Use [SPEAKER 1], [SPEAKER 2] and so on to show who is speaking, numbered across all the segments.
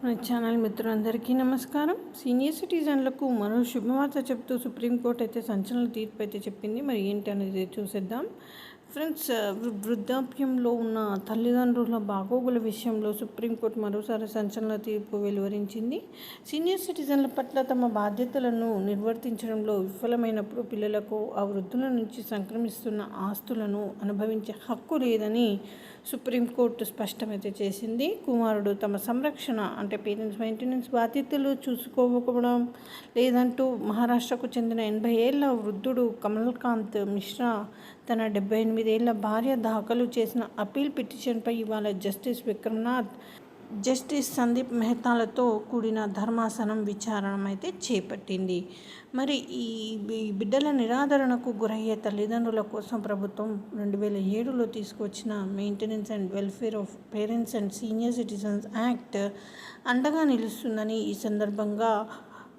[SPEAKER 1] మన ఛానల్ మిత్రులందరికీ నమస్కారం. సీనియర్ సిటిజన్లకు మరో శుభవార్త చెప్తూ సుప్రీంకోర్టు అయితే సంచలన తీర్పు అయితే చెప్పింది. మరి ఏంటి అనేది చూసేద్దాం. ఫ్రెండ్స్ వృద్ధాప్యంలో ఉన్న తల్లిదండ్రుల బాగోగుల విషయంలో సుప్రీంకోర్టు మరోసారి సంచలన తీర్పు వెలువరించింది. సీనియర్ సిటిజన్ల పట్ల తమ బాధ్యతలను నిర్వర్తించడంలో విఫలమైనప్పుడు పిల్లలకు ఆ వృద్ధుల నుంచి సంక్రమిస్తున్న ఆస్తులను అనుభవించే హక్కు లేదని సుప్రీంకోర్టు స్పష్టమైతే చేసింది. కుమారుడు తమ సంరక్షణ అంటే పేరెంట్స్ మెయింటెనెన్స్ బాధ్యతలు చూసుకోకపోవడం లేదంటూ మహారాష్ట్రకు చెందిన ఎనభై ఏళ్ళ వృద్ధుడు కమల్కాంత్ మిశ్రా తన డెబ్బై ఎనిమిదేళ్ళ భార్య దాఖలు చేసిన అప్పీల్ పిటిషన్పై ఇవాళ జస్టిస్ విక్రమ్నాథ్ జస్టిస్ సందీప్ మెహతాలతో కూడిన ధర్మాసనం విచారణ అయితే చేపట్టింది. మరి ఈ బిడ్డల నిరాదరణకు గురయ్యే తల్లిదండ్రుల కోసం ప్రభుత్వం రెండు వేల ఏడులో తీసుకొచ్చిన maintenance and welfare of parents and senior citizens act అండగా నిలుస్తుందని ఈ సందర్భంగా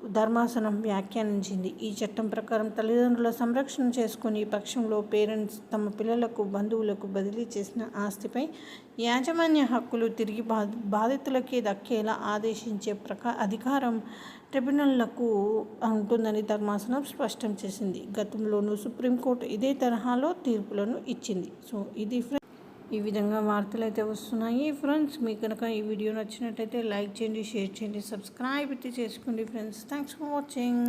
[SPEAKER 1] ధర్మాసనం వ్యాఖ్యానించింది. ఈ చట్టం ప్రకారం తల్లిదండ్రుల సంరక్షణ చేసుకుని పక్షంలో పేరెంట్స్ తమ పిల్లలకు బంధువులకు బదిలీ చేసిన ఆస్తిపై యాజమాన్య హక్కులు తిరిగి బాధితులకే దక్కేలా ఆదేశించే ప్రకా అధికారం ట్రిబ్యునల్లకు ఉంటుందని ధర్మాసనం స్పష్టం చేసింది. గతంలోనూ సుప్రీంకోర్టు ఇదే తరహాలో తీర్పులను ఇచ్చింది. సో ఇది ఈ విధంగా వార్తలు అయితే వస్తున్నాయి. ఫ్రెండ్స్ మీకు కనుక ఈ వీడియో నచ్చినట్టయితే లైక్ చేయండి షేర్ చేయండి సబ్స్క్రైబ్ అయితే చేసుకోండి ఫ్రెండ్స్ థ్యాంక్స్ ఫర్ వాచింగ్